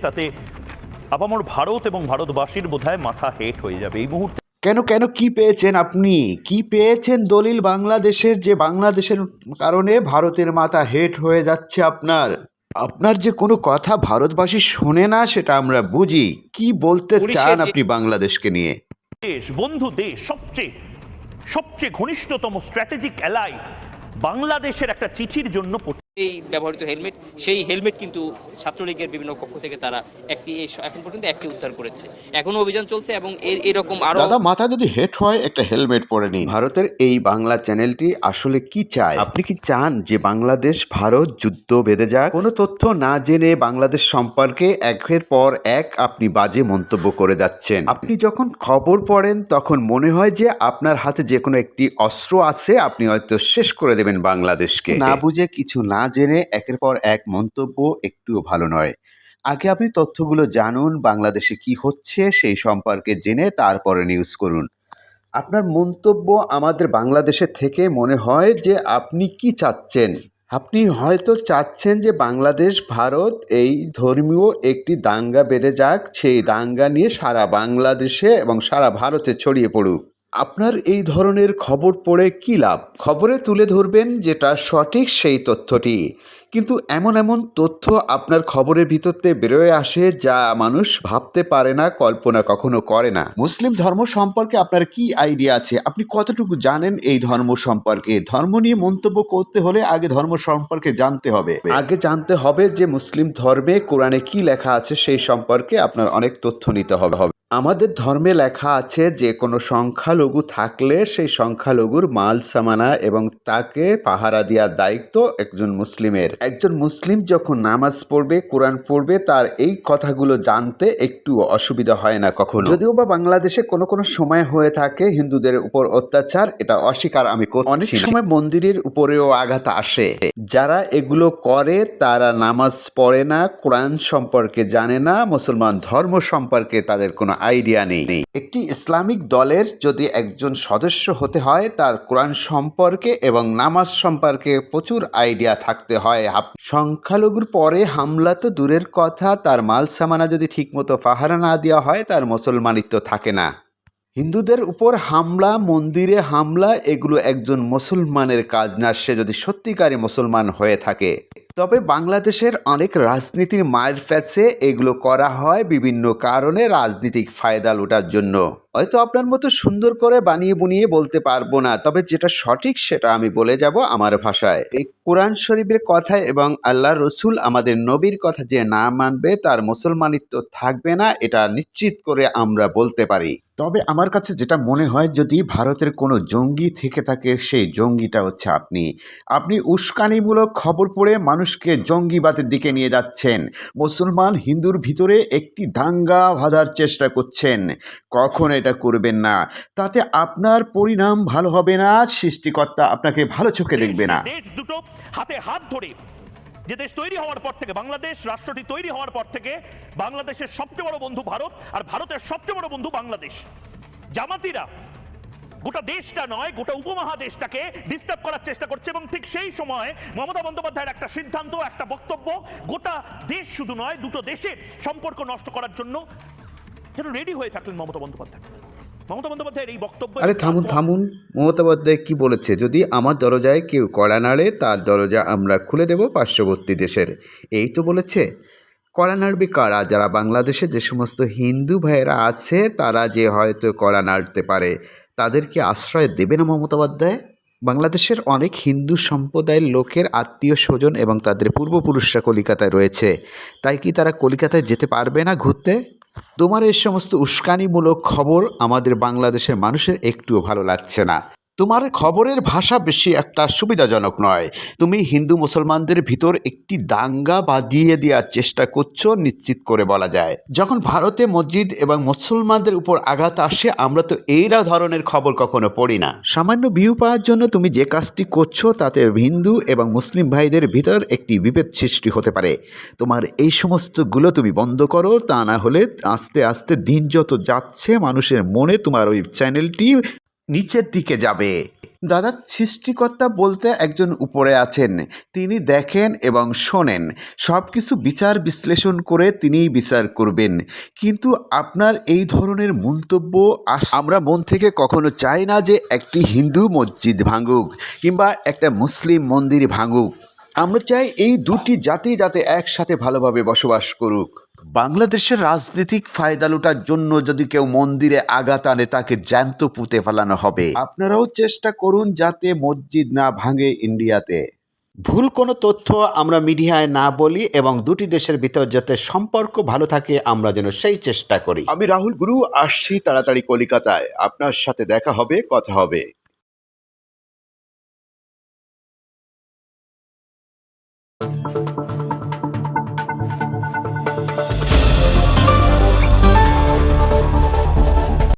তাতে আপামর ভারত এবং ভারতবাসীর বোধহয় মাথা হেট হয়ে যাবে। এই মুহূর্তে কেন কেন কি পেয়েছেন আপনি? কি পেয়েছেন দলিল বাংলাদেশের যে বাংলাদেশের কারণে ভারতের মাথা হেট হয়ে যাচ্ছে আপনার? আপনার যে কোনো কথা ভারতবাসী শোনে না সেটা আমরা বুঝি। কি বলতে চান আপনি বাংলাদেশকে নিয়ে? দেশ বন্ধু দেশ সবচেয়ে সবচেয়ে ঘনিষ্ঠতম স্ট্র্যাটেজিক অ্যালাই বাংলাদেশের একটা চিঠির জন্য এই ব্যবহৃত হেলমেট সেই হেলমেট কিন্তু ছাত্রলীগের বিভিন্ন কক্ষ থেকে তারা একটি এখন পর্যন্ত একটি উদ্ধার করেছে। এখনও অভিযান চলছে এবং এর এরকম আরও দাদা মাথা যদি হেট হয় একটা হেলমেট পরে নিন। ভারতের এই বাংলা চ্যানেলটি আসলে কি চায়? আপনি কি চান যে বাংলাদেশ ভারত যুদ্ধ বেঁধে যাক? কোনো তথ্য না জেনে বাংলাদেশ সম্পর্কে একের পর এক আপনি বাজে মন্তব্য করে যাচ্ছেন। আপনি যখন খবর পড়েন তখন মনে হয় যে আপনার হাতে যে কোনো একটি অস্ত্র আছে আপনি হয়তো শেষ করে দেবেন বাংলাদেশকে। না বুঝে কিছু না জেনে একের পর এক মন্তব্য একটুও ভালো নয়। আগে আপনি তথ্যগুলো জানুন, বাংলাদেশে কি হচ্ছে সেই সম্পর্কে জেনে তারপরে নিউজ করুন। আপনার মন্তব্য আমাদের বাংলাদেশের থেকে মনে হয় যে আপনি কি চাচ্ছেন? আপনি হয়তো চাচ্ছেন যে বাংলাদেশ, ভারত এই ধর্মীয় একটি দাঙ্গা বেঁধে যাক, সেই দাঙ্গা নিয়ে সারা বাংলাদেশে এবং সারা ভারতে ছড়িয়ে পড়ুক। আপনার এই ধরনের খবর পড়ে কী লাভ? খবরে তুলে ধরবেন যেটা সঠিক সেই তথ্যটি। কিন্তু এমন এমন তথ্য আপনার খবরের ভিতরতে বেরোয় আসে যা মানুষ ভাবতে পারে না কল্পনা কখনো করে না। মুসলিম ধর্ম সম্পর্কে আপনার কি আইডিয়া আছে? আপনি কতটুকু জানেন এই ধর্ম সম্পর্কে? ধর্ম নিয়ে মন্তব্য করতে হলে আগে ধর্ম সম্পর্কে জানতে হবে। আগে জানতে হবে যে মুসলিম ধর্মে কোরআনে কি লেখা আছে সেই সম্পর্কে আপনার অনেক তথ্য নিতে হবে। হবে আমাদের ধর্মে লেখা আছে যে কোনো সংখ্যালঘু থাকলে সেই সংখ্যালঘুর মাল সামানা এবং তাকে পাহারা দেওয়ার দায়িত্ব একজন মুসলিমের। একজন মুসলিম যখন নামাজ পড়বে, কোরআন পড়বে, তার এই কথাগুলো জানতে একটু অসুবিধা হয় না কখনো। যদিও বা বাংলাদেশে কোনো কোনো সময় হয়ে থাকে হিন্দুদের উপর অত্যাচার, এটা অস্বীকার আমি অনেক সময় মন্দিরের উপরেও আঘাত আসে। যারা এগুলো করে, তারা নামাজ পড়ে না, কোরআন সম্পর্কে জানে না, মুসলমান ধর্ম সম্পর্কে তাদের কোনো আইডিয়া নেই। একটি ইসলামিক দলের যদি একজন সদস্য হতে হয়, তার কোরআন সম্পর্কে এবং নামাজ সম্পর্কে প্রচুর আইডিয়া থাকতে হয়। সংখ্যালঘুর পরে হামলা তো দূরের কথা, তার মাল সামানা যদি ঠিকমতো পাহারা না দেওয়া হয়, তার মুসলমানিত্ব থাকে না। হিন্দুদের উপর হামলা, মন্দিরে হামলা, এগুলো একজন মুসলমানের কাজ না, সে যদি সত্যিকারী মুসলমান হয়ে থাকে। তবে বাংলাদেশের অনেক রাজনীতির মায়ের ফ্যাচে এগুলো করা হয় বিভিন্ন কারণে রাজনৈতিক ফায়দা লোটার জন্য। হয়তো আপনার মতো সুন্দর করে বানিয়ে বুনিয়ে বলতে পারব না, তবে যেটা সঠিক সেটা আমি বলে যাব আমার ভাষায়। এই কোরআন শরীফের কথা এবং আল্লাহ রসুল আমাদের নবীর কথা যে না মানবে তার মুসলমানিত্ব থাকবে না, এটা নিশ্চিত করে আমরা বলতে পারি। তবে আমার কাছে যেটা মনে হয়, যদি ভারতের কোনো জঙ্গি থেকে থাকে, সেই জঙ্গিটা হচ্ছে আপনি। আপনি উস্কানিমূলক খবর পড়ে মানুষকে জঙ্গিবাদের দিকে নিয়ে যাচ্ছেন। মুসলমান হিন্দুর ভিতরে একটি দাঙ্গা বাঁধার চেষ্টা করছেন। কখন এটা করবেন না। তাতে আপনার পরিণাম ভালো হবে না, সৃষ্টিকর্তা আপনাকে ভালো চোখে দেখবে না। দুটো হাতে হাত ধরে যে দেশ তৈরি হওয়ার পর থেকে, বাংলাদেশ রাষ্ট্রটি তৈরি হওয়ার পর থেকে বাংলাদেশের সবচেয়ে বড় বন্ধু ভারত আর ভারতের সবচেয়ে বড় বন্ধু বাংলাদেশ। জামাতিরা গোটা দেশটা নয়, গোটা উপমহাদেশটাকে ডিস্টার্ব করার চেষ্টা করছে এবং ঠিক সেই সময় মমতা বন্দ্যোপাধ্যায়ের একটা সিদ্ধান্ত, একটা বক্তব্য, গোটা দেশ শুধু নয়, দুটো দেশের সম্পর্ক নষ্ট করার জন্য যেন রেডি হয়ে থাকলেন মমতা বন্দ্যোপাধ্যায়। মমতা বন্দ্যোপাধ্যায়ের এই বক্তব্য আরে থামুন থামুন। মমতা বন্দ্যোপাধ্যায় কি বলেছে? যদি আমার দরজায় কেউ কড়া নাড়ে তার দরজা আমরা খুলে দেব পার্শ্ববর্তী দেশের। এই তো বলেছে। কড়া নাড়বে কারা? যারা বাংলাদেশে যে সমস্ত হিন্দু ভাইয়েরা আছে তারা যে হয়তো কড়া নাড়তে পারে তাদেরকে আশ্রয় দেবে না মমতা বন্দ্যোপাধ্যায়? বাংলাদেশের অনেক হিন্দু সম্প্রদায়ের লোকের আত্মীয় স্বজন এবং তাদের পূর্বপুরুষরা কলিকাতায় রয়েছে। তাই কি তারা কলিকাতায় যেতে পারবে না ঘুরতে? তোমার এই সমস্ত উস্কানিমূলক খবর আমাদের বাংলাদেশের মানুষের একটুও ভালো লাগছে না। তোমার খবরের ভাষা বেশি একটা সুবিধাজনক নয়। তুমি হিন্দু মুসলমানদের ভিতর একটি দাঙ্গা বাঁধিয়ে দেওয়ার চেষ্টা করছ, নিশ্চিত করে বলা যায়। যখন ভারতে মসজিদ এবং মুসলমানদের উপর আঘাত আসে, আমরা তো এইরা ধরনের খবর কখনো পড়ি না। সামান্য ভিউ পাওয়ার জন্য তুমি যে কাজটি করছ, তাতে হিন্দু এবং মুসলিম ভাইদের ভিতর একটি বিভেদ সৃষ্টি হতে পারে। তোমার এই সমস্তগুলো তুমি বন্ধ করো, তা না হলে আস্তে আস্তে দিন যত যাচ্ছে, মানুষের মনে তোমার ওই চ্যানেলটি নিচের দিকে যাবে। দাদা, সৃষ্টিকর্তা বলতে একজন উপরে আছেন। তিনি দেখেন এবং শোনেন। সব কিছু বিচার বিশ্লেষণ করে তিনিই বিচার করবেন। কিন্তু আপনার এই ধরনের মন্তব্য আমরা মন থেকে কখনো চাই না যে একটি হিন্দু মসজিদ ভাঙুক কিংবা একটা মুসলিম মন্দির ভাঙুক। আমরা চাই এই দুটি জাতি যাতে একসাথে ভালোভাবে বসবাস করুক। বাংলাদেশের রাজনৈতিক ফায়দা লোটার জন্য যদি কেউ মন্দিরে আঘাত আনে, তাকে জ্যান্ত পুঁতে ফেলানো হবে। আপনারাও চেষ্টা করুন যাতে মসজিদ না ভাঙে ইন্ডিয়াতে। ভুল কোনো তথ্য আমরা মিডিয়ায় না বলি এবং দুটি দেশের ভিতর যাতে সম্পর্ক ভালো থাকে, আমরা যেন সেই চেষ্টা করি। আমি রাহুল গুরু, আসছি তাড়াতাড়ি কলিকাতায়। আপনার সাথে দেখা হবে, কথা হবে।